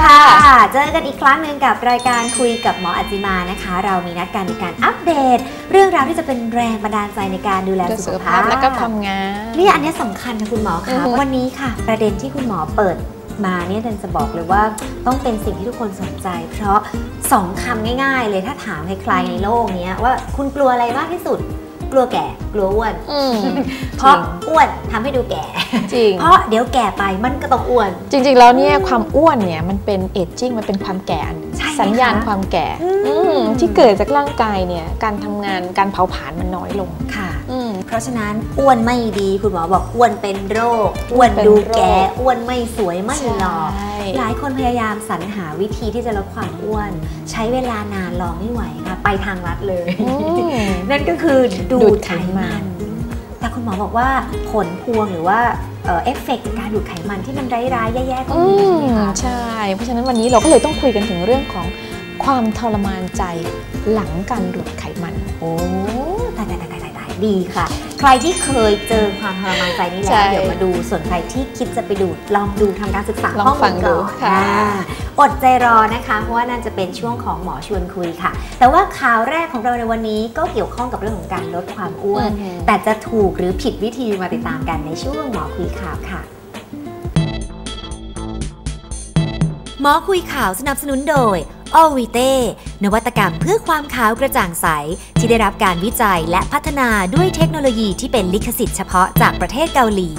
ค่ะ เจอกันอีกครั้งหนึ่งกับรายการคุยกับหมออัจจิมานะคะ เรามีนัดกันในการอัปเดต เรื่องราวที่จะเป็นแรงบันดาลใจในการดูแลเรื่องสุสุขขภาภาพพแล้วก็ทำงานนี่อันเนี้ยสำคัญค่ะคุณหมออือคะฮึวันนี้ค่ะ ประเด็นที่คุณหมอเปิดมาเนี่ยเดนจะบอกเลยว่าต้องเป็นสิ่งที่ทุกคนสนใจ เพราะสองคำง่าย ๆ เลยถ้าถามใครๆในโลกเนี้ยว่าคุณกลัวอะไรมากที่สุด กลัวแก่กลัวอ้วนอืมเพราะอ้วนทำให้ดูแก่จริงเพราะเดี๋ยวแก่ไปมันก็ต้องอ้วน จริง ๆ แล้วเนี่ยความอ้วนเนี่ยมันเป็นเอจจิ้งมันเป็นความแก่อันหนึ่งใช่ไหมสัญญาณคะความแก่อืมอืมที่เกิดจากร่างกายเนี่ยการทำงานการเผาผลาญมันน้อยลงค่ะอืมเพราะฉะนั้นอ้วนไม่ดีคุณหมอบอกอ้วนเป็นโรค อ้วนเป็นดูโรคแก่อ้วนไม่สวยไม่หล่อใช่ หลายคนพยายามสรรหาวิธีที่จะลดความอ้วน ใช้เวลานานรอไม่ไหวค่ะไปทางลัดเลยอืมนั่นก็คือดูดูดดไขไขมัมันนแต่คุณหมอบอกว่าผลพวงหรือว่าเอ่อเอฟเฟกต์จากการดูดไขมันที่มันร้ายๆ แย่ๆก็อืมีใช่ไหมมคะใช่ เพราะฉะนั้นวันนี้เราก็เลยต้องคุยกันถึงเรื่องของความทรมานใจหลังการดูดไขมัน โอ้ตายตายตายตายตาย ดีค่ะ ใครที่เคยเจอความทรมานใจนี้ใช่แล้วเดี๋ยวมาดูส่วนใครที่คิดจะไปดูดลองดูทำการศึกษาลองข้อมูฟัลงก่ดูอนค่ะอ่าอดใจรอนะคะ เพราะว่านั่นจะเป็นช่วงของหมอชวนคุยค่ะ แต่ว่าข่าวแรกของเราในวันนี้ก็เกี่ยวข้องกับเรื่องของการลดความอ้วนอืมแต่จะถูกหรือผิดวิธีมาติดตามกันในช่วงหมอคุยข่าวค่ะ มอคุยข่าวสนับสนุนโดยออวิเต้นวัตกรรมเพื่อความขาวกระจ่างใส ที่ได้รับการวิจัยและพัฒนาด้วยเทคโนโลยีที่เป็นลิขสิทธิ์เฉพาะจากประเทศเกาหลี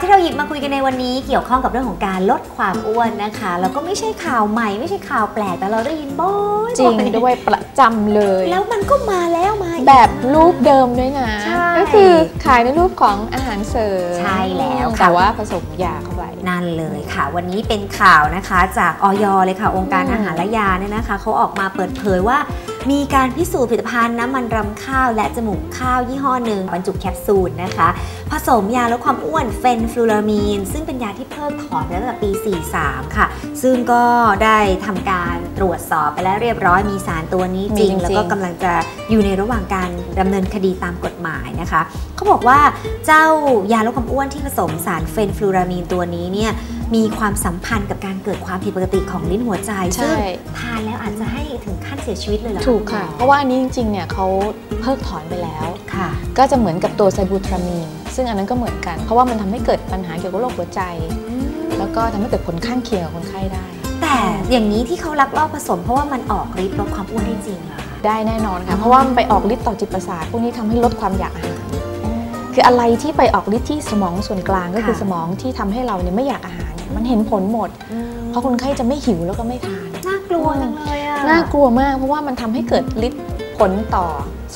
ที่เราหยิบมาคุยกันในวันนี้เกี่ยวข้องกับเรื่องของการลดความอ้วนนะคะ แล้วก็ไม่ใช่ข่าวใหม่ ไม่ใช่ข่าวแปลกแต่เราได้ยินบ่อยจริงด้วยประจำเลย แล้วมันก็มาแล้วมาอีกแบบรูปเดิมด้วยนะใช่ก็คือขายในรูปของอาหารเสริมใช่แล้วค่ะแต่ว่าผสมยาเข้าไปนั่นเลยค่ะ วันนี้เป็นข่าวนะคะ จากออยเลยค่ะองค์การอืมอาหารและยาเนี่ยนะคะเขาออกมาเปิดเผยว่า มีการพิสูจน์ผลิตภัณฑ์น้ำมันรำข้าว และจมูกข้าวยี่ห้อหนึ่งบรรจุแคปซูลนะคะ ผสมยาลดความอ้วนเฟนฟลูรามีน ซึ่งเป็นยาที่เพิกถอนไปตั้งแต่ปี 43 ค่ะ ซึ่งก็ได้ทำการตรวจสอบไปแล้วเรียบร้อยมีสารตัวนี้จริงมีจริงแล้วก็กำลังจะอยู่ในระหว่างการดำเนินคดีตามกฎหมายนะคะเขาบอกว่าเจ้ายาลดความอ้วนที่ผสมสารเฟนฟลูรามีนตัวนี้เนี่ย มีความสัมพันธ์กับการเกิดความผิดปกติของลิ้นหัวใจใช่ซึ่งทานแล้วอาจจะให้ถึงขั้นเสียชีวิตเลยเหรอถูกค่ะ เพราะว่าอันนี้จริงๆเนี่ยเขาเพิกถอนไปแล้วค่ะ ก็จะเหมือนกับตัวไซบูทรามีนซึ่งอันนั้นก็เหมือนกัน เพราะว่ามันทำให้เกิดปัญหาเกี่ยวกับโรคหัวใจ แล้วก็ทำให้เกิดผลข้างเคียงกับคนไข้ได้ แต่อย่างนี้ที่เขาลักลอบผสม เพราะว่ามันออกฤทธิ์ลดความอ้วนได้จริงเหรอคะได้แน่นอนค่ะเพราะว่ามันไปออกฤทธิ์ต่อจิตประสาทพวกนี้ทำให้ลดความอยากอาหารคืออะไรที่ไปออกฤทธิ์ที่สมองส่วนกลางก็คือค่ะสมองที่ทำให้เราเนี่ยไม่อยากอาหารเนี่ย มันเห็นผลหมด เพราะคนไข้จะไม่หิวแล้วก็ไม่ทานน่ากลัวจังเลยอะน่ากลัวมากเพราะว่ามันทำให้เกิดฤทธิ์ผลต่อ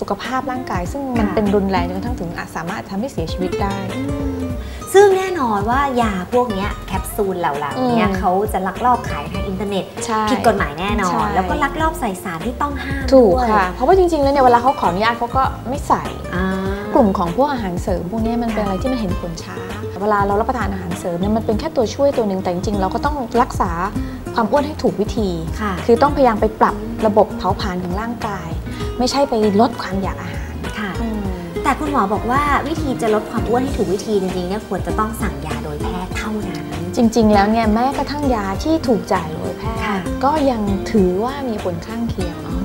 สุขภาพร่างกาย ซึ่งมันค่ะเป็นรุนแรงจนกระทั่งถึงอาจสามารถทำให้เสียชีวิตได้อืมซึ่งแน่นอนว่ายาพวกเนี้ยแคปซูลเหล่าๆเนี้ยอืมเขาจะลักลอบขายทางอินเทอร์เน็ตใช่ผิดกฎหมายแน่นอใช่นแล้วก็ลักลอบใส่สารที่ต้องห้ามถูกด้วยค่ะ เพราะว่าจริงๆแล้วเนี่ยเวลาเขาขออนุญาตเขาก็ไม่ใส่อ่า กลุ่มของพวกอาหารเสริมพวกเนี้ยมันเป็นอะไรที่มันเห็นผลช้า เวลาเรารับประทานอาหารเสริมเนี่ยมันเป็นแค่ตัวช่วยตัวหนึ่งแต่จริงๆเราก็ต้องรักษาความอ้วนให้ถูกวิธีค่ะ คือต้องพยายามไปปรับระบบเผาผลาญของร่างกาย ไม่ใช่ไปลดความอยากอาหารค่ะ แต่คุณหมอบอกว่าวิธีจะลดความอ้วนให้ถูกวิธีจริงๆเนี่ยควรจะต้องสั่งยาโดยแพทย์เท่านั้นจริง ๆ แล้วเนี่ยแม้กระทั่งยาที่ถูกจ่ายโดยแพค่ะทย์ก็ยังถือว่ามีผลข้างเคียงเนาะ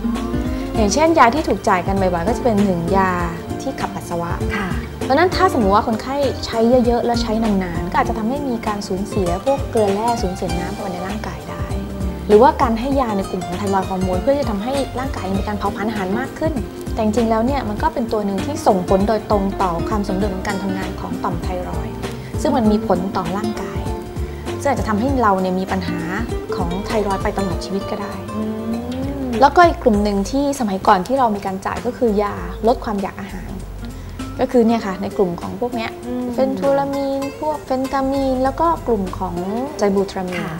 อย่างเช่นยาที่ถูกจ่ายกันบ่อยๆก็จะเป็นหนึ่งยาที่ขับปั สสาวะค่ะเพราะฉะนั้นถ้าสมมติว่าคนไข้ใช้เยอะๆ แล้วใช้นานๆ ก็อาจจะทำให้มีการสูญเสียพวกเกลือแร่สูญเสียน้ำเข้าไปในร่างกายได้ หรือว่าการให้ยาในกลุ่มของไทรอยด์ฮอร์โมนเพื่อจะทำให้ร่างกายมีการเผาผลาญอาหารมากขึ้น แต่จริงๆแล้วเนี่ยมันก็เป็นตัวหนึ่งที่ส่งผลโดยตรงต่อความสมดุลของการทำงานของต่อมไทรอยด์ซึ่งมันมีผลต่อร่างกาย ซึ่งอาจจะทำให้เราเนี่ยมีปัญหาของไทรอยด์ไปตลอดชีวิตก็ได้แล้วก็อีกกลุ่มหนึ่งที่สมัยก่อนที่เรามีการจ่ายก็คือยาลดความอยากอาหาร ก็คือเนี่ยค่ะในกลุ่มของพวกเนี้ยเฟนทูรามีน พวกเฟนตามีน แล้วก็กลุ่มของไซบูทรามีนค่ะ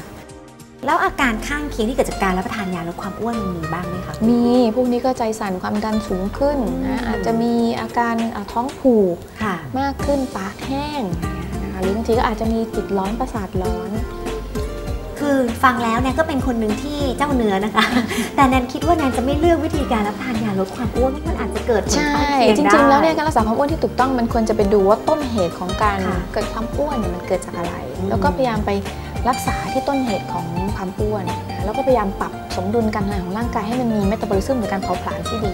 แล้วอาการข้างเคียงที่เกิดจากการรับประทานยาลดความอ้วนมันมีบ้างไหมคะ มี พวกนี้ก็ใจสั่นความดันสูงขึ้นนะอาจจะมีอาการอ่าท้องผูกค่ะมากขึ้นปากแห้งนะคะหรือบางทีก็อาจจะมีจิตร้อนประสาทร้อน คือฟังแล้วเนี่ยก็เป็นคนหนึ่งที่เจ้าเนื้อนะคะ แต่แนนคิดว่าแนนจะไม่เลือกวิธีการรับประทานยาลดความอ้วนเพราะมันอาจจะเกิดผลใช่ข้างเคียงจได้ริงๆแล้วเนี่ยการรักษาความอ้วนที่ถูกต้องมันควรจะไปดูว่าต้นเหตุของการค่ะเกิดความอ้วนเนี่ยมันเกิดจากอะไรอืมแล้วก็พยายามไปรักษาที่ต้นเหตุของความอ้วนนะแล้วก็พยายามปรับสมดุลการทำงานของร่างกายให้มันมีเมตาบอลิซึมหรือการเผาผลาญที่ดี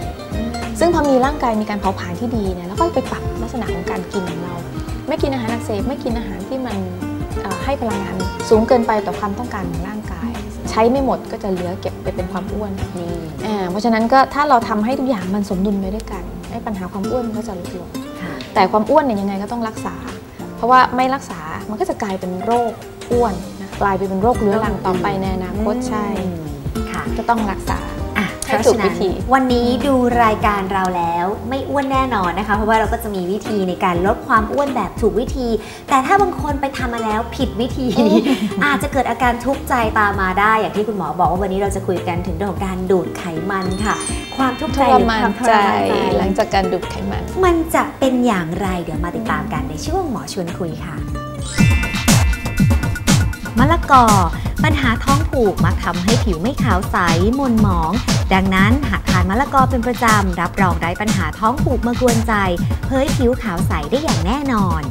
ซึ่งพอมีร่างกายมีการเผาผลาญที่ดีเนี่ยแล้วก็ไปปรับลักษณะของการกินของเรา ไม่กินอาหารอักเสบไม่กินอาหารที่มันเอ่อ ให้พลังงานสูงเกินไปต่อความต้องการของร่างกาย ใช้ไม่หมดก็จะเหลือเก็บไปเป็นความอ้วนนี่อ่าเพราะฉะนั้นก็ถ้าเราทำให้ทุกอย่างมันสมดุลไปด้วยกันไอ้ปัญหาความอ้วนมันก็จะลดลงค่ะแต่ความอ้วนเนี่ยยังไงก็ต้องรักษา เพราะว่าไม่รักษามันก็จะกลายเป็นโรคอ้วนนะกลายไปเป็นโรคเรื้อรังต่อไปในอนาคตใช่อืมค่ะก็ต้องรักษา อะให้เพราะถูกฉะนั้นวิธีวันนี้ดูรายการเราแล้วไม่อ้วนแน่นอนนะคะ เพราะว่าเราก็จะมีวิธีในการลดความอ้วนแบบถูกวิธี แต่ถ้าบางคนไปทำมาแล้วผิดวิธี อาจจะเกิดอาการทุกข์ใจตามมาได้ อย่างที่คุณหมอบอกว่าวันนี้เราจะคุยกันถึงเรื่องของการดูดไขมันค่ะ ความทุกข์ทใจรหรือมานความทรใจมานใจหลังจากการดูดไขมัน มันจะเป็นอย่างไรเดี๋ยวมาติดตามกันในช่วงหมอชวนคุยค่ะมะละกอปัญหาท้องผูกมักทำให้ผิวไม่ขาวใสมนหมอง ดังนั้นหากทานมะละกอเป็นประจำ รับรองได้ปัญหาท้องผูกมากวนใจเผยผิวขาวใสได้อย่างแน่นอน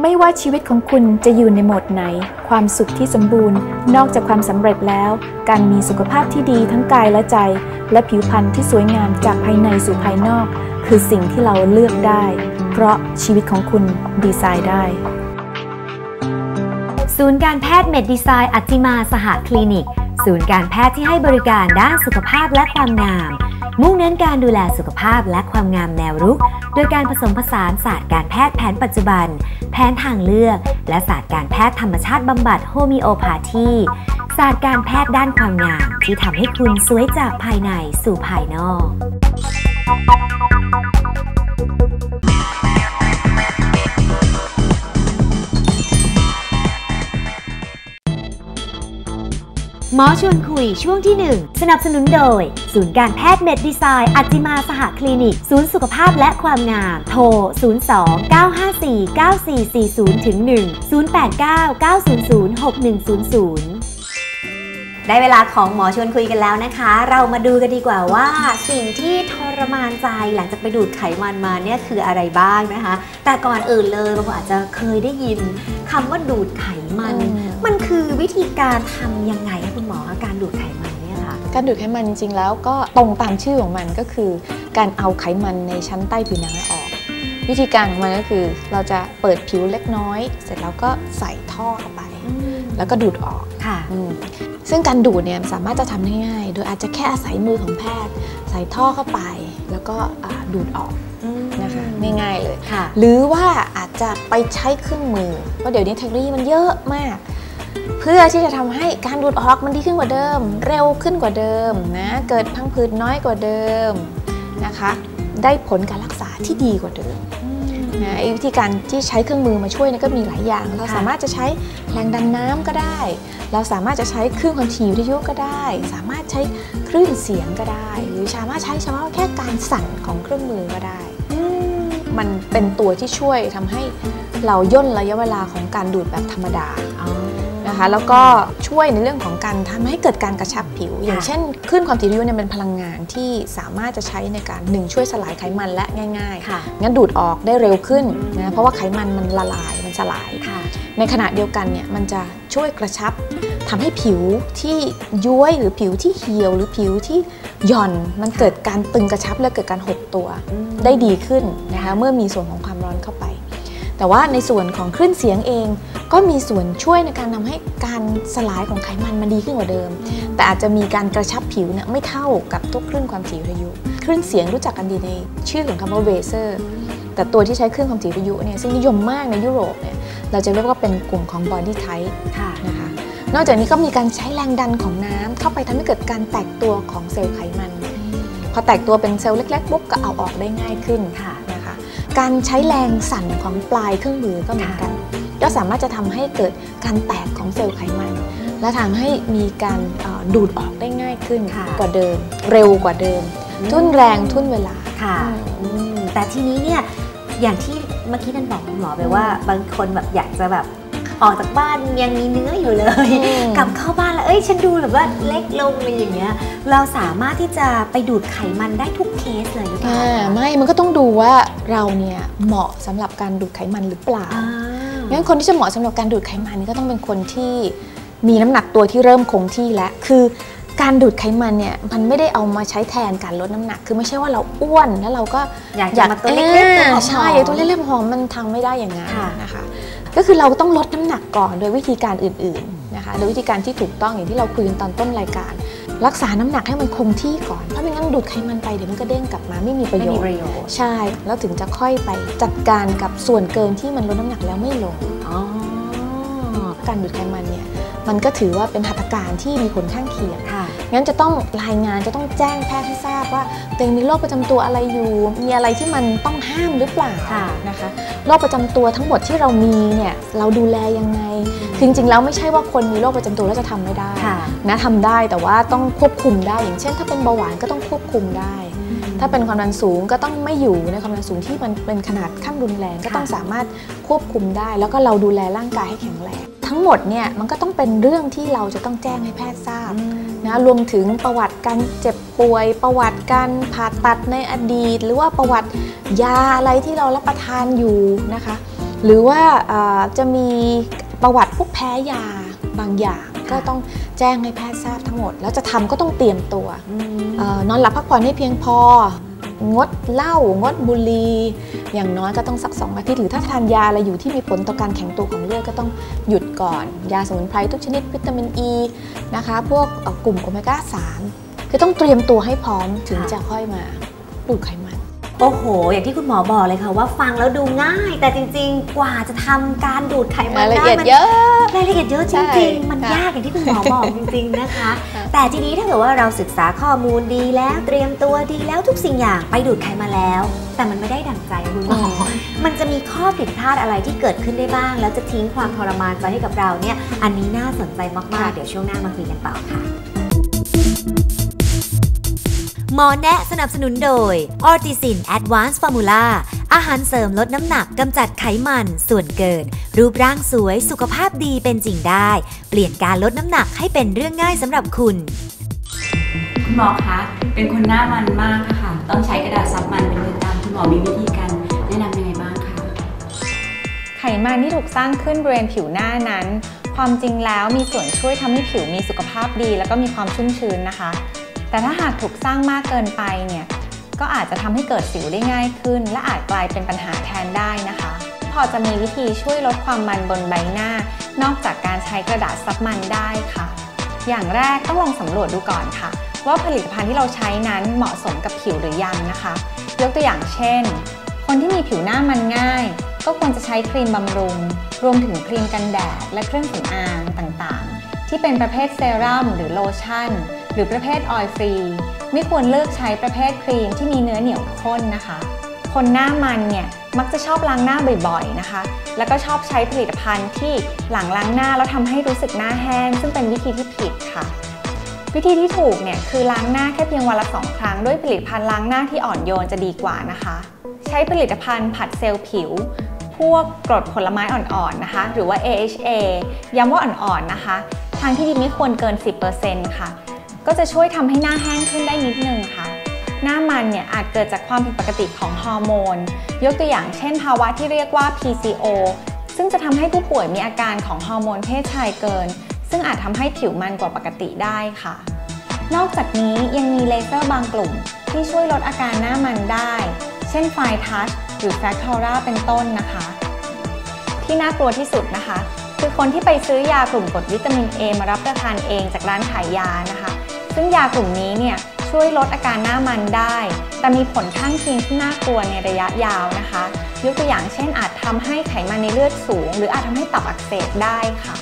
ไม่ว่าชีวิตของคุณจะอยู่ในโหมดไหน ความสุขที่สมบูรณ์ นอกจากความสำเร็จแล้ว การมีสุขภาพที่ดีทั้งกายและใจ และผิวพรรณที่สวยงามจากภายในสู่ภายนอก คือสิ่งที่เราเลือกได้ เพราะชีวิตของคุณดีไซน์ได้ศูนย์การแพทย์เมดดีไซน์อัจจิมาสหคลินิก ศูนย์การแพทย์ที่ให้บริการด้านสุขภาพและความงาม มุ่งเน้นการดูแลสุขภาพและความงามแนวรุก โดยการผสมผสานศาสตร์การแพทย์แผนปัจจุบัน แผนทางเลือก และศาสตร์การแพทย์ธรรมชาติบำบัดโฮมิโอพาธีศาสตร์การแพทย์ด้านความงาม ที่ทำให้คุณสวยจากภายในสู่ภายนอก หมอชวนคุยช่วงที่ 1 สนับสนุนโดย ศูนย์การแพทย์เมดดีไซน์อัจจิมาสหคลินิก ศูนย์สุขภาพและความงาม โทร 02 954 9440ถึง1 089 900 6100ได้เวลาของหมอชวนคุยกันแล้วนะคะ เรามาดูกันดีกว่าว่าสิ่งที่ทรมานใจหลังจากไปดูดไขมันมาเนี่ยคืออะไรบ้างนะคะ แต่ก่อนอื่นเลยบางคนอาจจะเคยได้ยินคำว่าดูดไขมันมมัน คือวิธีการทำยังไงคะคุณหมอคะการดูดไขมันเนี่ยค่ะการดูดไขมันจริงๆแล้วก็ตรงตามชื่อของมันก็คือ การเอาไขมันในชั้นใต้ผิวหนังออก วิธีการของมันก็คือ เราจะเปิดผิวเล็กน้อย เสร็จแล้วก็ใส่ท่อเข้าไป แล้วก็ดูดออกค่ะอืมซึ่งการดูดเนี่ยสามารถจะทำได้ง่าย โดยอาจจะแค่อาศัยมือของแพทย์ ใส่ท่อเข้าไป แล้วก็อ่าดูดออกนะคะง่ายๆเลยค่ะหรือว่าอาจจะไปใช้เครื่องมือ เพราะเดี๋ยวนี้เทคโนโลยีมันเยอะมาก เพื่อที่จะทำให้การดูดออกมันดีขึ้นกว่าเดิม เร็วขึ้นกว่าเดิมนะเกิดพังผืดน้อยกว่าเดิมนะคะ ได้ผลการรักษาที่ดีกว่าเดิมนะไอ้วิธีการที่ใช้เครื่องมือมาช่วยเนี่ยก็มีหลายอย่าง เราค่ะสามารถจะใช้แรงดันน้ำก็ได้ เราสามารถจะใช้คลื่นความถี่วิทยุก็ได้ สามารถใช้คลื่นเสียงก็ได้ หรือสามารถใช้เฉพาะแค่การสั่นของเครื่องมือก็ได้ มันเป็นตัวที่ช่วยทำให้เราย่นระยะเวลาของการดูดแบบธรรมดา นะคะ แล้วก็ช่วยในเรื่องของการทำให้เกิดการกระชับผิว อย่างเช่นคลื่นความถี่วิทยุเนี่ยเป็นพลังงานที่สามารถจะใช้ในการหนึ่งช่วยสลายไขมันและง่ายค่ะๆงั้นดูดออกได้เร็วขึ้นนะเพราะว่าไขมันมันละลายมันสลายค่ะในขณะเดียวกันเนี่ยมันจะช่วยกระชับทำให้ผิวที่ย้วยหรือผิวที่เหี่ยวหรือผิวที่หย่อนมันเกิดการตึงกระชับและเกิดการหดตัวได้ดีขึ้นนะคะเมื่อมีส่วนของความร้อนเข้าไป แต่ว่าในส่วนของคลื่นเสียงเอง ก็มีส่วนช่วยในการทำให้การสลายของไขมันมันดีขึ้นกว่าเดิม แต่อาจจะมีการกระชับผิวเนี่ยไม่เท่ากับตัวคลื่นความถี่วิทยุคลื่นเสียงรู้จักกันดีในชื่อของคำว่าเวเซอร์แต่ตัวที่ใช้คลื่นความถี่วิทยุเนี่ยซึ่งนิยมมากในยุโรปเนี่ยเราจะเรียกว่าเป็นกลุ่มของ body type ค่ะนะคะนอกจากนี้ก็มีการใช้แรงดันของน้ำเข้าไปทำให้เกิดการแตกตัวของเซลล์ไขมันพพอแตกตัวเป็นเซลล์เล็กๆปุ๊บก็เอาออกได้ง่ายขึ้นค่ะนะคะ การใช้แรงสั่นของปลายเครื่องมือก็เหมือนกัน ก็สามารถจะทำให้เกิดการแตกของเซลล์ไขมัน และทำให้มีการเอ่อดูดออกได้ง่ายขึ้นค่ะกว่าเดิม เร็วกว่าเดิม ทุ่นแรงทุ่นเวลาค่ะอืมแต่ทีนี้เนี่ยอย่างที่เมื่อกี้นันบอกคุณหมอไปว่า บางคนแบบอยากจะแบบออกจากบ้านยังมีเนื้ออยู่เลยอืมกลับเข้าบ้านแล้วเอ้ยฉันดูแบบว่าเล็กลงอะไรอย่างเงี้ยเราสามารถที่จะไปดูดไขมันได้ทุกเคสเลยหรือเปล่าอ่าไม่มันก็ต้องดูว่าเราเนี่ยเหมาะสำหรับการดูดไขมันหรือเปล่าอ่า งั้นคนที่จะเหมาะสำหรับการดูดไขมันก็ต้องเป็นคนที่มีน้ำหนักตัวที่เริ่มคงที่แล้ว คือการดูดไขมันเนี่ยมันไม่ได้เอามาใช้แทนการลดน้ำหนัก คือไม่ใช่ว่าเราอ้วนแล้วเราก็อยากจะมาตัวเล็กๆตัวผอมๆใช่ตัวเล็กๆผอมๆมันทำไม่ได้อย่างนั้นค่ะนะคะ ก็คือเราต้องลดน้ำหนักก่อนโดยวิธีการอื่น ๆนะคะ โดยวิธีการที่ถูกต้องอย่างที่เราคุยกันตอนต้นรายการ รักษาน้ำหนักให้มันคงที่ก่อน ถ้าไม่งั้นดูดไขมันไปเดี๋ยวมันก็เด้งกลับมาไม่มีประไม่โยมีชน์ประโยชน์ใช่ แล้วถึงจะค่อยไปจัดการกับส่วนเกินที่มันลดน้ำหนักแล้วไม่ลงอ๋อการดูดไขมันเนี่ย มันก็ถือว่าเป็นหัตถการที่มีผลข้างเคียงค่ะงั้นจะต้องรายงานจะต้องแจ้งแพทย์ให้ทราบว่าตัวเองมีโรคประจำตัวอะไรอยู่ มีอะไรที่มันต้องห้ามหรือเปล่าค่ะนะคะโรคประจำตัวทั้งหมดที่เรามีเนี่ยเราดูแลยังไงคือจริงๆแล้วไม่ใช่ว่าคนมีโรคประจำตัวแล้วจะทำไม่ได้ค่ะนะทำได้แต่ว่าต้องควบคุมได้ อย่างเช่น ถ้าเป็นเบาหวานก็ต้องควบคุมได้ ถ้าเป็นความดันสูงก็ต้องไม่อยู่ในความดันสูงที่มันเป็นขนาดขั้นรุนแรงก็ต้องสามารถควบคุมได้ แล้วก็เราดูแลร่างกายให้แข็งแรง ทั้งหมดเนี่ยมันก็ต้องเป็นเรื่องที่เราจะต้องแจ้งให้แพทย์ทราบนะรวมถึงประวัติการเจ็บป่วย ประวัติการผ่าตัดในอดีต หรือว่าประวัติยาอะไรที่เรารับประทานอยู่นะคะ หรือว่าอ่าจะมีประวัติพวกแพ้ยาบางอย่างก็ต้องแจ้งให้แพทย์ทราบทั้งหมด แล้วจะทำก็ต้องเตรียมตัวอืมเอ่อนอนหลับพักผ่อนให้เพียงพอ งดเหล้างดบุหรี่อย่างน้อยก็ต้องสักสองอาทิตย์หรือถ้าทานยาอะไรอยู่ที่มีผลต่อการแข็งตัวของเลือดก็ต้องหยุดก่อน ยาสมุนไพรทุกชนิดวิตามินอ e ีนะคะพวกเอ่อกลุ่มโอเมก้า 3 คือต้องเตรียมตัวให้พร้อมถึงค่ะจะค่อยมาดูดไขมัน โอ้โห อย่างที่คุณหมอบอกเลยค่ะว่าฟังแล้วดูง่าย แต่จริงๆ กว่าจะทำการดูดไขมันรายละได้เอียดมันเยอะ รายละเอียดเยอะจใช่ริงๆ มันค่ะยากอย่างที่คุณหมอบอกจริงๆนะคะค่ะ แต่ทีนี้ถ้าเกิดว่าเราศึกษาข้อมูลดีแล้วเตรียมตัวดีแล้วทุกสิ่งอย่างไปดูดไขมันแล้ว แต่มันไม่ได้ดั่งใจคุณหมอมันจะมีข้อผิดพลาดอะไรที่เกิดขึ้นได้บ้าง แล้วจะทิ้งความทรมานใจให้กับเราเนี่ยอันนี้น่าสนใจมากค่ะๆเดี๋ยวช่วงหน้ามาคุยกันต่อค่ะหมอแนะสนับสนุนโดยออร์ติซินแอดวานซ์ฟ อร์มูลาอาหารเสริมลดน้ำหนักกำจัดไขมันส่วนเกิน รูปร่างสวยสุขภาพดีเป็นจริงได้ เปลี่ยนการลดน้ำหนักให้เป็นเรื่องง่ายสำหรับคุณ คุณหมอคะเป็นคนหน้ามันมากอะค่ะ ต้องใช้กระดาษซับมันเป็นประจำคุณหมอมีวิธีการแนะนำยังไงบ้างคะไขมันที่ถูกสร้างขึ้นบริเวณผิวหน้านั้น ความจริงแล้วมีส่วนช่วยทำให้ผิวมีสุขภาพดี แล้วก็มีความชุ่มชื้นนะคะ แต่ถ้าหากถูกสร้างมากเกินไปเนี่ย ก็อาจจะทำให้เกิดสิวได้ง่ายขึ้น และอาจกลายเป็นปัญหาแทนได้นะคะ พอจะมีวิธีช่วยลดความมันบนใบหน้า นอกจากการใช้กระดาษซับมันได้ค่ะ อย่างแรกต้องลองสำรวจดูก่อนค่ะ ว่าผลิตภัณฑ์ที่เราใช้นั้นเหมาะสมกับผิวหรือยังนะคะ ยกตัวอย่างเช่น คนที่มีผิวหน้ามันง่าย ก็ควรจะใช้ครีมบำรุง รวมถึงครีมกันแดดและเครื่องสำอางต่างๆ ที่เป็นประเภทเซรั่มหรือโลชั่น หรือประเภทออยล์ฟรี ไม่ควรเลือกใช้ประเภทครีมที่มีเนื้อเหนียวข้นนะคะ คนหน้ามันเนี่ยมักจะชอบล้างหน้าบ่อยๆนะคะ แล้วก็ชอบใช้ผลิตภัณฑ์ที่หลังล้างหน้าแล้วทำให้รู้สึกหน้าแห้ง ซึ่งเป็นวิธีที่ผิดค่ะ วิธีที่ถูกเนี่ยคือล้างหน้าแค่เพียงวันละสองครั้งด้วยผลิตภัณฑ์ล้างหน้าที่อ่อนโยนจะดีกว่านะคะ ใช้ผลิตภัณฑ์ผัดเซลล์ผิว พวกกรดผลไม้อ่อนๆนะคะ หรือว่า AHA ย้ำว่าอ่อนๆนะคะ ทางที่ดีไม่ควรเกิน 10%ค่ะ ก็จะช่วยทำให้หน้าแห้งขึ้นได้นิดนึงค่ะ หน้ามันเนี่ยอาจเกิดจากความผิดปกติของฮอร์โมน ยกตัวอย่างเช่น ภาวะที่เรียกว่า PCO ซึ่งจะทำให้ผู้ป่วยมีอาการของฮอร์โมนเพศชายเกิน ซึ่งอาจทำให้ผิวมันกว่าปกติได้ค่ะ นอกจากนี้ยังมีเลเซอร์บางกลุ่ม ที่ช่วยลดอาการหน้ามันได้ เช่นไฟทัชหรือแฟคทอราเป็นต้นนะคะ ที่น่ากลัวที่สุดนะคะ คือคนที่ไปซื้อยากลุ่มกรดวิตามิน A มารับประทานเองจากร้านขายยานะคะ ซึ่งยากลุ่มนี้เนี่ยช่วยลดอาการหน้ามันได้ แต่มีผลข้างเคียงที่น่ากลัวในระยะยาวนะคะ ยกตัวอย่างเช่นอาจทำให้ไขมันในเลือดสูง หรืออาจทำให้ตับอักเสบได้ค่ะ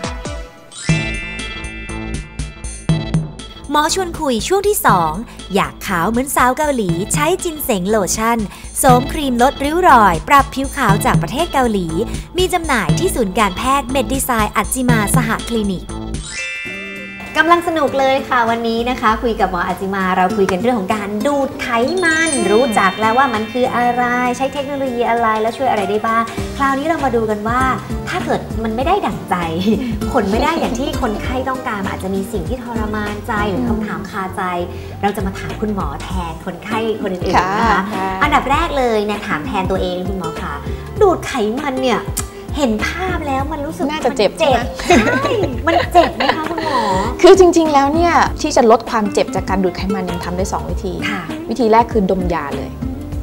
หมอชวนคุยช่วงที่ 2 อยากขาวเหมือนสาวเกาหลีใช้จินเสงโลชั่นโสมครีมลดริ้วรอย ปรับผิวขาวจากประเทศเกาหลี มีจำหน่ายที่ศูนย์การแพทย์เมดดีไซน์อัจจิมาสหคลินิก กำลังสนุกเลยค่ะวันนี้นะคะ คุยกับหมออาจิมาเราคุยกันเรื่องของการดูดไขมัน รู้จักแล้วว่ามันคืออะไร ใช้เทคโนโลยีอะไรแล้วช่วยอะไรได้บ้าง คราวนี้เรามาดูกันว่า ถ้าเกิดมันไม่ได้ดั่งใจ ผลไม่ได้อย่างที่คนไข้ต้องการมันอาจจะมีสิ่งที่ทรมานใจหรือคำถามคาใจ เราจะมาถามคุณหมอแทนคนไข้คนอื่นๆนะคะ อันดับแรกเลยเนี่ยถามแทนตัวเองคุณหมอคะดูดไขมันเนี่ย เห็นภาพแล้วมันรู้สึกน่าจะเจ็บมันเจ็บใช่ไหมใช่มันเจ็บไหมคะคุณหมอคือจริง ๆ แล้วเนี่ยที่จะลดความเจ็บจากการดูดไขมันยังทำได้ 2 วิธีค่ะวิธีแรกคือดมยาเลย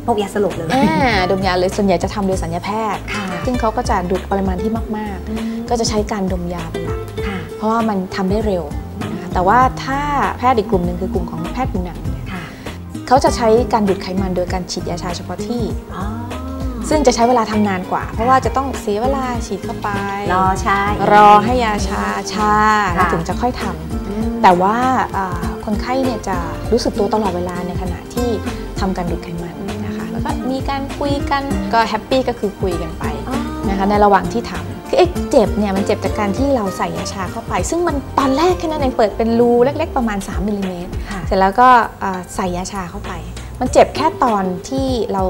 พกยาสลบเลยอ่าดมยาเลยส่วนใหญ่จะทำโดยสัญญาแพทย์ค่ะซึ่งเขาก็จะดูดปริมาณที่มากๆ ก็จะใช้การดมยาเป็นหลักค่ะเพราะว่ามันทำได้เร็วนะคะแต่ว่าถ้าแพทย์อีกกลุ่มหนึ่งคือกลุ่มของแพทย์ผิวหนังเนี่ยค่ะเขาจะใช้การดูดไขมันโดยการฉีดยาชาเฉพาะที่อ๋อ ซึ่งจะใช้เวลาทำนานกว่า เพราะว่าจะต้องเสียเวลาฉีดเข้าไป รอใช่รอให้ยาชาชาแล้วถึงจะค่อยทำอืมแต่ว่าอ่าคนไข้เนี่ยจะรู้สึกตัวตลอดเวลาในขณะที่ทำการดูดไขมันนะคะแล้วก็มีการคุยกันก็แฮปปี้ก็คือคุยกันไปอ๋อนะคะในระหว่างที่ทำคือไอ้เจ็บเนี่ยมันเจ็บจากการที่เราใส่ยาชาเข้าไป ซึ่งมันตอนแรกแค่นั้นเองเปิดเป็นรูเล็ก ๆ ประมาณ 3มิลลิเมตรค่ะเสร็จแล้วก็อ่าใส่ยาชาเข้าไป มันเจ็บแค่ตอนที่เรา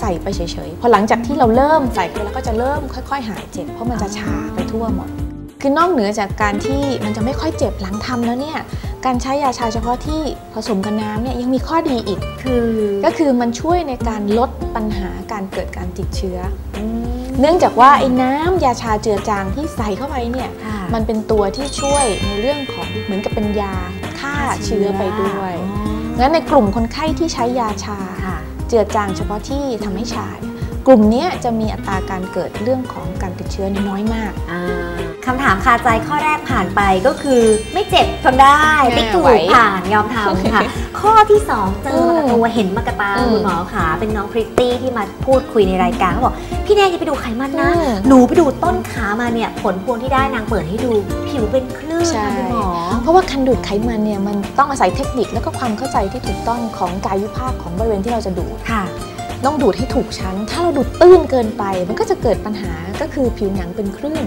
ใส่ไปเฉยๆ พอหลังจากที่เราเริ่มใส่ไปแล้วก็จะเริ่มค่อย ๆ หายเจ็บ เพราะมันจะชาไปทั่วหมด คือนอกเหนือจากการที่มันจะไม่ค่อยเจ็บหลังทำแล้วเนี่ย การใช้ยาชาเฉพาะที่ผสมกับน้ำเนี่ยยังมีข้อดีอีก คือ ก็คือมันช่วยในการลดปัญหาการเกิดการติดเชื้ออืมเนื่องจากว่าไอ้น้ำยาชาเจือจางที่ใส่เข้าไปเนี่ยค่ะมันเป็นตัวที่ช่วยในเรื่องของเหมือนกับเป็นยาฆ่าเชื้อไปด้วยอ๋อ งั้นในกลุ่มคนไข้ที่ใช้ยาชาค่ะเจือจางเฉพาะที่ทำให้ชาเนี่ยกลุ่มเนี้ยจะมีอัตราการเกิดเรื่องของการติดเชื้อเนี่ยน้อยมากอ่าคำถามคาใจข้อแรกผ่านไปก็คือไม่เจ็บทนได้อ่าติ๊กถูไหวกผ่านยอมทำค่ะ ข้อที่ 2 เจอมากับอืมตัวเห็นมากระตาอืมคุณหมอขาเป็นน้องพริตตี้ที่มาพูดคุยในรายการเขาบอก พี่แนนอย่าไปดูไขมันนะอืมหนูไปดูต้นขามาเนี่ยผลพวงที่ได้นางเปิดให้ดูผิวเป็นคลื่นใช่ค่ะคุณหมอ เพราะว่าการดูดไขมันเนี่ยมันต้องอาศัยเทคนิคและก็ความเข้าใจที่ถูกต้องของกายวิภาคของบริเวณที่เราจะดูดค่ะต้องดูดให้ถูกชั้น ถ้าเราดูดตื้นเกินไป มันก็จะเกิดปัญหาก็คือผิวหนังเป็นคลื่น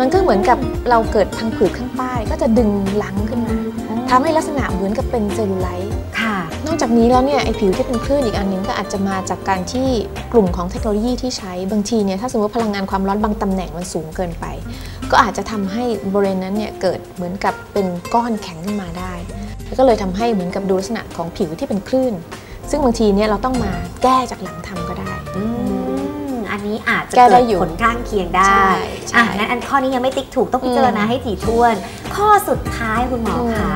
มันก็เหมือนกับเราเกิดพังผืดข้างใต้ ก็จะดึงหลังขึ้นมาทำให้ลักษณะเหมือนกับเป็นเซลลูไลท์ค่ะ นอกจากนี้แล้วเนี่ยไอผิวที่เป็นคลื่นอีกอันหนึงก็อาจจะมาจากการที่กลุ่มของเทคโนโลยีที่ใช้บางทีเนี่ยถ้าสมมติว่าพลังงานความร้อนบางตำแหน่งมันสูงเกินไป ก็อาจจะทำให้บริเวณนั้นเนี่ยเกิดเหมือนกับเป็นก้อนแข็งขึ้นมาได้ แล้วก็เลยทำให้เหมือนกับดูลักษณะของผิวที่เป็นคลื่น ซึ่งบางทีเนี่ยเราต้องมาแก้จากหลังทำก็ได้อืมอันนี้อาจจะแก้ได้เกิดอยู่ผลข้างเคียงได้ใช่ใช่อะงั้นอันข้อนี้ยังไม่ติ๊กถูกต้องพิจารณาอืมให้ถี่ถ้วน ข้อสุดท้ายคุณหมออืมขา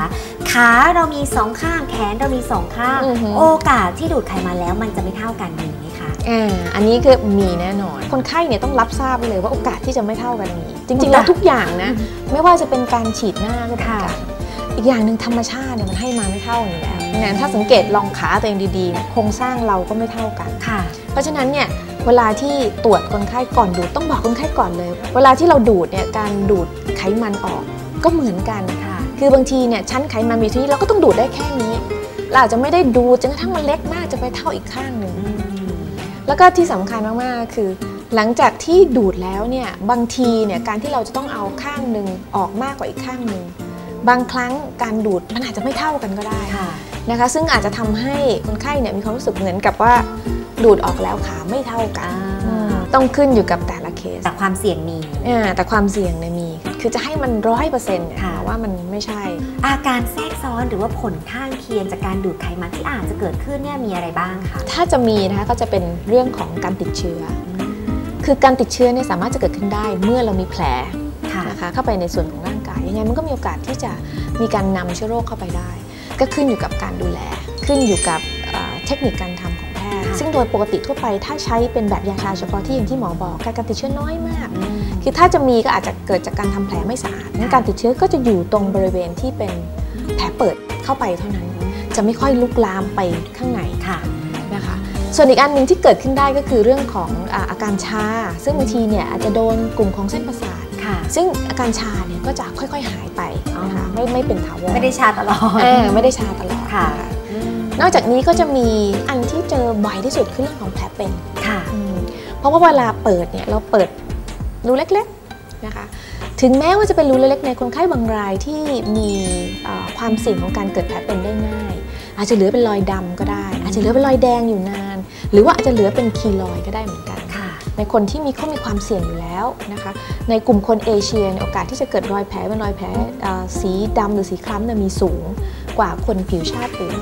ขาเรามีสองข้างแขนเรามีสองข้างอือหือโอกาสที่ดูดไขมันแล้วมันจะไม่เท่ากันมีไหมคะ อ่าอันนี้คือมีแน่นอน คนไข้เนี่ยต้องรับทราบไว้เลยว่าโอกาสที่จะไม่เท่ากันมีจริงๆแล้วทุกอย่างนะ ไม่ว่าจะเป็นการฉีดหน้าก็เหมือนกันค่ะอีกอย่างหนึ่งธรรมชาติเนี่ยมันให้มาไม่เท่ากันอยู่แล้วงั้นถ้าสังเกตลองขาตัวเองดีๆ โครงสร้างเราก็ไม่เท่ากันค่ะ เพราะฉะนั้นเนี่ยเวลาที่ตรวจคนไข้ก่อนดูดต้องบอกคนไข้ก่อนเลย เวลาที่เราดูดเนี่ยการดูดไขมันออกก็เหมือนกันค่ะ คือบางทีเนี่ยชั้นไขมันมีที่เราก็ต้องดูดได้แค่นี้เราอาจจะไม่ได้ดูดจนกระทั่งมันเล็กมากจะไปเท่าอีกข้างหนึ่ง แล้วก็ที่สำคัญมากๆคือ หลังจากที่ดูดแล้วเนี่ยบางทีเนี่ยการที่เราจะต้องเอาข้างหนึ่งออกมากกว่าอีกข้างหนึ่งบางครั้งการดูดมันอาจจะไม่เท่ากันก็ได้ค่ะนะคะซึ่งอาจจะทำให้คนไข้เนี่ยมีความรู้สึกเหมือนกับว่าดูดออกแล้วขาไม่เท่ากันอ่าอืมต้องขึ้นอยู่กับแต่ละเคสแต่ความเสี่ยงมีอ่าแต่ความเสี่ยงเนี่ยมี คือจะให้มันร้อยเปอร์เซ็นต์เนี่ยค่ะว่ามันไม่ใช่ อาการแทรกซ้อนหรือว่าผลข้างเคียงจากการดูดไขมันที่อาจจะเกิดขึ้นเนี่ยมีอะไรบ้างคะถ้าจะมีนะคะก็จะเป็นเรื่องของการติดเชื้อ คือการติดเชื้อเนี่ยสามารถจะเกิดขึ้นได้เมื่อเรามีแผลค่ะนะคะเข้าไปในส่วนของร่างกายยังไงมันก็มีโอกาสที่จะมีการนำเชื้อโรคเข้าไปได้ ก็ขึ้นอยู่กับการดูแล ขึ้นอยู่กับเอ่อเทคนิคการทำของแพทย์ค่ะซึ่งโดยปกติทั่วไปถ้าใช้เป็นแบบยาชาเฉพาะที่อย่างที่หมอบอกการติดเชื้อน้อยมาก คือถ้าจะมีก็อาจจะเกิดจากการทำแผลไม่สะอาดงั้นการติดเชื้อก็จะอยู่ตรงบริเวณที่เป็นแผลเปิดเข้าไปเท่านั้น จะไม่ค่อยลุกลามไปข้างในค่ะนะคะ ส่วนอีกอันหนึ่งที่เกิดขึ้นได้ก็คือเรื่องของอาอาการชา ซึ่งบางทีเนี่ยอาจจะโดนกลุ่มของเส้นประสาทค่ะ ซึ่งอาการชาเนี่ยก็จะค่อยๆหายไปนะคะอ๋อไม่ไม่เป็นถาวรไม่ได้ชาตลอดเออไม่ได้ชาตลอดค่ะนนอกจากนี้ก็จะมีอันที่เจอบ่อยที่สุดคือเรื่องของแผลเป็นค่ะอืมเพราะว่าเวลาเปิดเนี่ยเราเปิด รูเล็กๆนะคะถึงแม้ว่าจะเป็นรูเล็กๆในคนไข้บางรายที่มีเอ่อความเสี่ยงของการเกิดแผลเป็นได้ง่าย อาจจะเหลือเป็นรอยดำก็ได้ อาจจะเหลือเป็นรอยแดงอยู่นาน หรือว่าอาจจะเหลือเป็นคีลอยด์ก็ได้เหมือนกันค่ะ ในคนที่มีเขามีความเสี่ยงอยู่แล้วนะคะ ในกลุ่มคนเอเชียเนี่ยโอกาสที่จะเกิดรอยแผลเป็นรอยแผลเอ่อสีดำหรือสีคล้ำเนี่ยมีสูงกว่าคนผิวชาติอื่น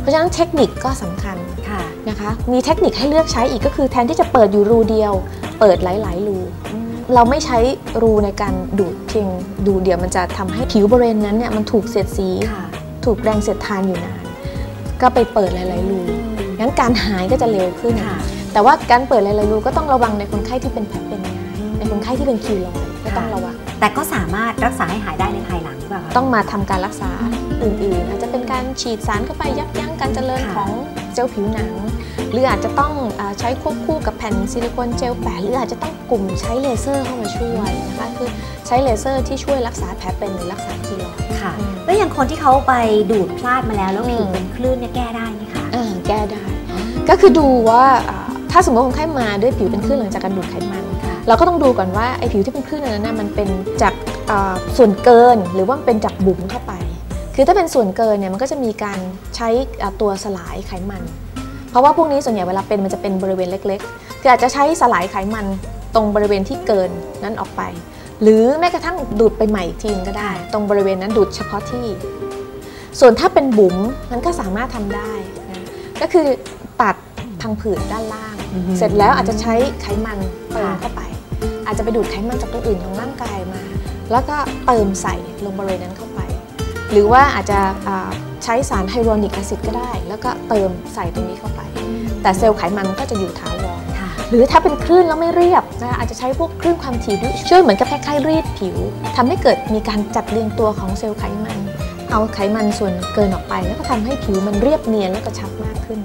เพราะฉะนั้นเทคนิคก็สำคัญค่ะนะคะมีเทคนิคให้เลือกใช้อีกก็คือแทนที่จะเปิดอยู่รูเดียว เปิดหลาย ๆ รู เราไม่ใช้รูในการดูดเพียงดูเดียวมันจะทำให้ผิวบริเวณนั้นเนี่ยมันถูกเสียดสีค่ะถูกแรงเสียดทานอยู่นาน ก็ไปเปิดหลายๆรูงั้นการหายก็จะเร็วขึ้นค่ะแต่ว่าการเปิดหลายๆรูก็ต้องระวังในคนไข้ที่เป็นแผลเป็นง่ายในคนไข้ที่เป็นคีลอยด์ก็ต้องระวัง แต่ก็สามารถรักษาให้หายได้ในภายหลังหรือเปล่าคะต้องมาทำการรักษาอื่นๆอาจจะเป็นการฉีดสารเข้าไปยับยั้งการเจริญค่ะของเซลล์ผิวหนัง หรืออาจจะต้องอาใช้ควบคู่กับแผ่นซิลิโคนเจลแปะหรืออาจจะต้องกลุ่มใช้เลเซอร์เข้ามาช่วยนะคะคือใช้เลเซอร์ที่ช่วยรักษาแผลเป็นหรือรักษาคีลอยด์ค่ะอืมแล้วอย่างคนที่เขาไปดูดพลาดมาแล้วแล้วอืมผิวเป็นคลื่นเนี่ยแก้ได้ไหมคะอ่าแก้ได้ ก็คือดูว่าอ่าถ้าสมมติคนไข้มาด้วยผิวเป็นคลื่นหลังจากการดูดไขมันค่ะเราก็ต้องดูก่อนว่าไอ้ผิวที่เป็นคลื่นอันนั้นนะมันเป็นจากอ่าส่วนเกินหรือว่ามันเป็นจากบุ๋มเข้าไป คือถ้าเป็นส่วนเกินเนี่ยมันก็จะมีการใช้อ่าตัวสลายไขมัน เพราะว่าพวกนี้ส่วนใหญ่เวลาเป็นมันจะเป็นบริเวณเล็กๆ คืออาจจะใช้สลายไขมันตรงบริเวณที่เกินนั้นออกไป หรือแม้กระทั่งดูดไปใหม่อีกทีนึงก็ได้ ตรงบริเวณนั้นดูดเฉพาะที่ ส่วนถ้าเป็นบุ๋มมันก็สามารถทำได้นะก็คือตัดพังผืดด้านล่างอือฮึเสร็จแล้วอาจจะใช้ไขมันเติมค่ะเข้าไป อาจจะไปดูดไขมันจากตรงอื่นของร่างกายมา แล้วก็เติมใส่ลงบริเวณนั้นเข้าไป หรือว่าอาจจะอ่า ใช้สารไฮโดรนิกแอซิดก็ได้ แล้วก็เติมใส่ตรงนี้เข้าไป แต่เซลล์ไขมันก็จะอยู่ถาวรค่ะหรือถ้าเป็นคลื่นแล้วไม่เรียบนะคะอาจจะใช้พวกคลื่นความถี่ที่ช่วยเหมือนกับคล้ายๆรีดผิวทำให้เกิดมีการจัดเรียงตัวของเซลล์ไขมัน เอาไขมันส่วนเกินออกไป แล้วก็ทำให้ผิวมันเรียบเนียนแล้วก็ชับมากขึ้น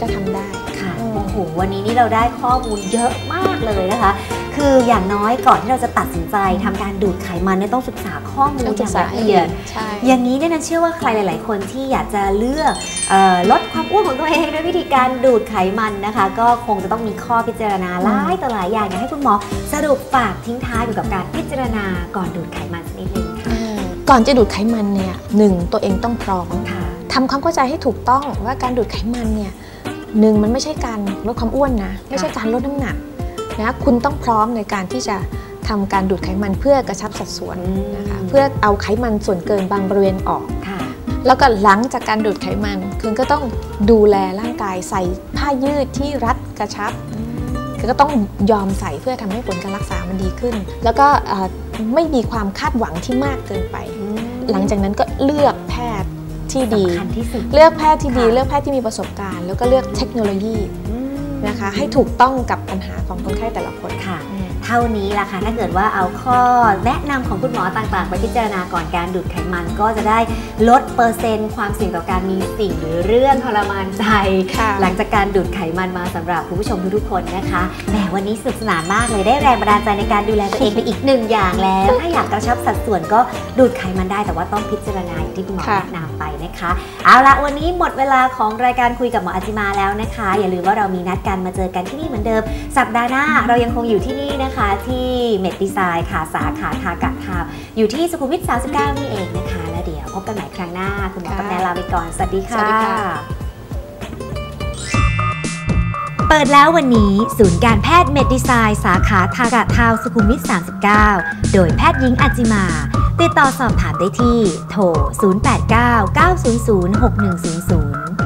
ก็ทำได้ค่ะอืม โอ้โหวันนี้นี่เราได้ข้อมูลเยอะมากเลยนะคะ คืออย่างน้อยก่อนที่เราจะตัดสินใจทำการดูดไขมันเนี่ยต้องศึกษาข้อมูลต้องอศึย่ากงษาละให้เอีดียดใช่อย่างนี้เนี่ยนันเชื่อว่าใครหลาย ๆ คนที่อยากจะเลือกเออลดความอ้วนของตัวเองด้วยวิธีการดูดไขมันนะคะ ก็คงจะต้องมีข้อพิจารณาหลายต่อหลายอย่างอยากให้คุณหมอสรุปฝากทิ้งท้ายเกี่ยวกับการพิจารณาก่อนดูดไขมันสักนิดนึงค่ะอ่าก่อนจะดูดไขมันเนี่ยหนึ่งตัวเองต้องพร้อมค่ะทำความเข้าใจให้ถูกต้องว่าการดูดไขมันเนี่ย หนึ่งมันไม่ใช่การลดความอ้วนนะ ไม่ใช่การลดน้ำหนักนะคุณต้องพร้อมในการที่จะทำการดูดไขมันเพื่อกระชับสัดส่วนอืมนะคะเพื่อเอาไขมันส่วนเกินบางบริเวณออกค่ะแล้วก็หลังจากการดูดไขมันคุณก็ต้องดูแลร่างกายใส่ผ้ายืดที่รัดกระชับคือก็ต้องยอมใส่เพื่อทำให้ผลการรักษามันดีขึ้น แล้วก็เอ่อไม่มีความคาดหวังที่มากเกินไป หลังจากนั้นก็เลือกแพ ทย์ที่ดีสำคัญที่สุดเลือกแพทย์ที่ดีค่ะเลือกแพทย์ที่มีประสบการณ์ แล้วก็เลือกเทคโนโลยีนะคะ ให้ถูกต้องกับปัญหาของคนไข้แต่ละคนค่ะ เท่านี้ล่ะค่ะ ถ้าเกิดว่าเอาข้อแนะนำของคุณหมอต่างๆ ไปพิจารณาก่อนการดูดไขมันก็จะได้ลดเปอร์เซ็นต์ความเสี่ยงต่อการมีสิ่งหรือเรื่องทรมานใจค่ะหลังจากการดูดไขมันมาสำหรับคุณผู้ชมทุกๆคนนะคะแหมวันนี้สนุกสนานมากเลยได้แรงบันดาลใจในการดูแลตัวเองเป็นอีกหนึ่งอย่างแล้ว ถ้าอยากกระชับสัดส่วนก็ดูดไขมันได้แต่ว่าต้องพิจารณาอย่างที่คุณหมอค่ะแนะนำไป นะคะ เอาละวันนี้หมดเวลาของรายการคุยกับหมออาจิมาแล้วนะคะ อย่าลืมว่าเรามีนัดกันมาเจอกันที่นี่เหมือนเดิม สัปดาห์หน้าเรายังคงอยู่ที่นี่นะคะที่เมดดีไซน์ค่ะสาขาทากะทาวอยู่ที่สุขุมวิท39นี่เองนะคะ แล้วเดี๋ยวพบกันใหม่ครั้งหน้า คุณหมอกับแนนลาไปก่อนสวัสดีค่ะสวัสดีค่ะ เปิดแล้ววันนี้ ศูนย์การแพทย์เมดดีไซน์สาขาทากะทาวสุขุมวิท 39 โดยแพทย์หญิงอาจิมา ติดต่อสอบถามได้ที่ โทร 089 900 6100